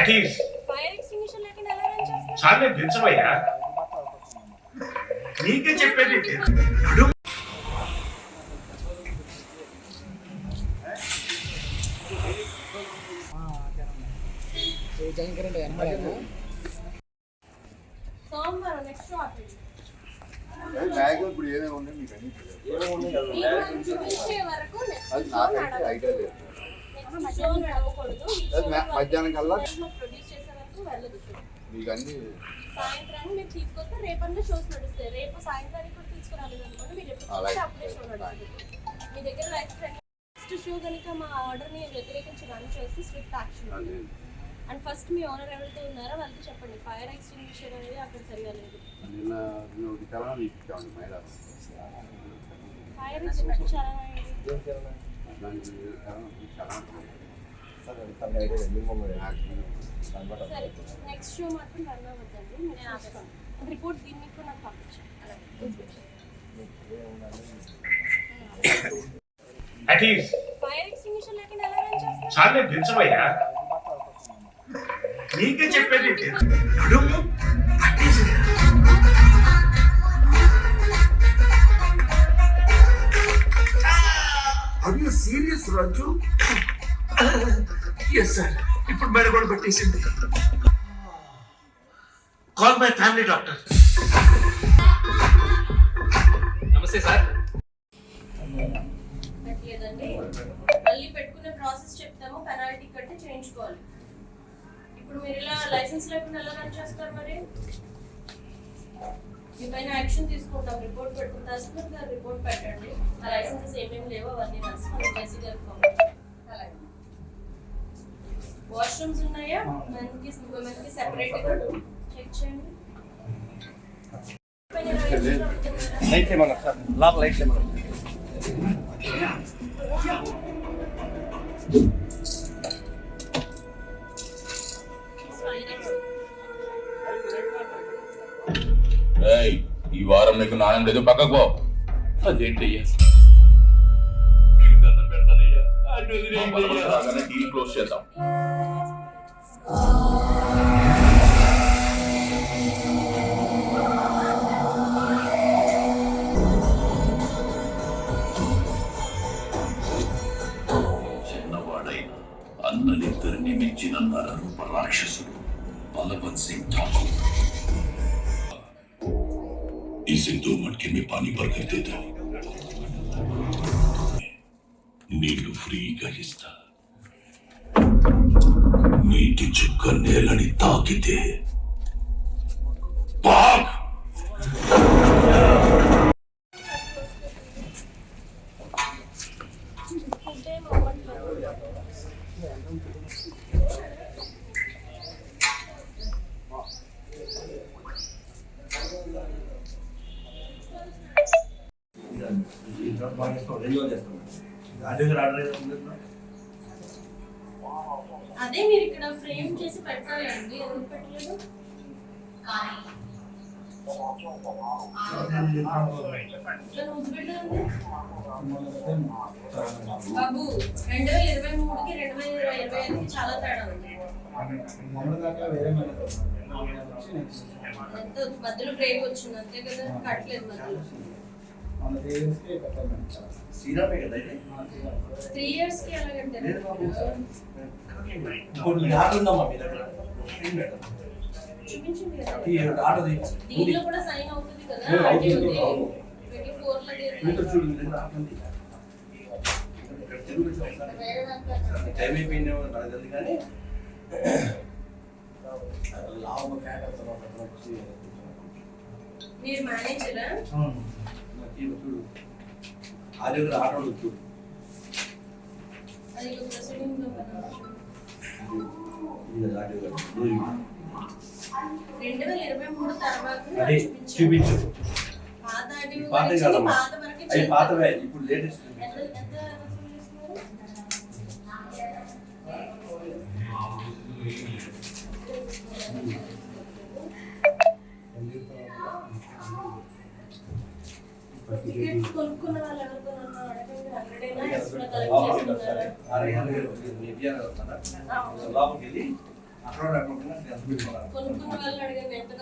అటీస్ చాలే దించవయ్యా. నీకే చెప్పేది నడు. సోమవారం నెక్స్ట్ ఆఫీస్ బ్యాగ్ ఇప్పుడు ఏమేమి ఉన్నాయి మీకు అన్ని తెలియదు. అది నాకైతే ఐడియా లేదు. మధ్యాహ్నం కల్లా? మీకు అన్ని సాయంత్రాన్ని మీరు తీసుకొస్తే రేపన్నా షోస్ నడుస్తాయి. రేపు సాయంత్రానికి కూడా తీసుకురాలేదు అనుకోండి మీరు ఎప్పుడు అప్పుడే షో నడుస్తుంది. మీ దగ్గర నెక్స్ట్ షో కనుక మా ఆర్డర్ని వ్యతిరేకించి రన్ చేసి స్ట్రిక్ట్ యాక్షన్ అండ్ ఫస్ట్ మీ ఓనర్ ఎవరైతే ఉన్నారో వాళ్ళకి చెప్పండి. ఫైర్ ఎక్స్టింగ్విషర్ అనేది అక్కడ సరిగా లేదు. ఫైర్ ఎక్స్టింగ్విషర్ నెక్స్ట్ షో మాత్రం రన్ అవ్వద్దండి నేను రిపోర్ట్ దీన్ని కూడా నాకు చాలే దించవయ్యా నీకే చెప్పేది నడుము సీరియస్ రాజు ఎస్ సార్ ఇప్పుడు మెడ కూడా పెట్టేసింది కాల్ మై ఫ్యామిలీ డాక్టర్ నమస్తే సార్. మళ్ళీ పెట్టుకునే ప్రాసెస్ చెప్తాము పెనాల్టీ కట్టి చేయించుకోవాలి. ఇప్పుడు మీరు ఇలా లైసెన్స్ లేకుండా ఎలా రన్ చేస్తారు మరి? మీ పైన యాక్షన్ తీసుకుంటాం రిపోర్ట్ పెట్టుకుని తహసీల్దార్ గారు రిపోర్ట్ పెట్టండి. ఆ లైసెన్సెస్ ఏమేమి లేవో అవన్నీ రాసి మనం జేసీ గారికి వాష్రూమ్స్ ఉన్నాయా మనకి మనకి సెపరేట్ గా చెక్ చేయండి పైన ఇరవై లక్షలు అవుతుంది. లైట్ ఏమన్నారు సార్ లోపల లైట్ ఏమన్నారు ఏయ్ ఈ వారం నీకు నాణ్యం లేదు పక్కకు పో అదేంటయ్యా రాగానే డీల్ క్లోజ్ చేద్దాం అన్నలిద్దరిని మించిన నరరూప రాక్షసుడు బలవంత్ సింగ్ ఠాకూర్ इसे दो मटके में पानी भर कर दे दो నీళ్లు ఫ్రీగా ఇస్తా నీటి చుక్క నేలని తాకితే పాక్ ఫుడ్ ఏం అవ్వట్లేదు అదే మీరు ఇక్కడ ఫ్రేమ్ చేసి పెట్టాలండి ఎందుకు పెట్టలేదు? కానీ బాబు రెండు వేల ఇరవై మూడుకి రెండు వేల ఇరవై ఇరవై ఐదుకి చాలా తేడా ఉంది. ఎంత మధ్యలో బ్రేక్ వచ్చింది అంతే కదా? కట్టలేదు మధ్యలో. త్రీ ఇయర్స్కి ఎలా కట్టారు దీనిలో కూడా సైన్ అవుతుంది కదా. ట్వంటీ ఫోర్ మీటర్ చూడు మీ దగ్గర ఆటో ఉంది ఇక్కడ తెలుగు వచ్చి ఒకసారి. వేరే దాంట్లో టైం అయిపోయిందేమో నాకు తెలియదు కానీ మీరు మేనేజరా? ఇదిగో చూడు. ఆ దగ్గర ఆటో ఉంది చూడు. అది ప్రొసీడింగ్లో కదా అదే. చూపించు. పాత కాదమ్మా అవి. పాతవే. ఇప్పుడు లేటెస్ట్ ఎంత లోపలికి వెళ్ళి అక్కడ ఎంత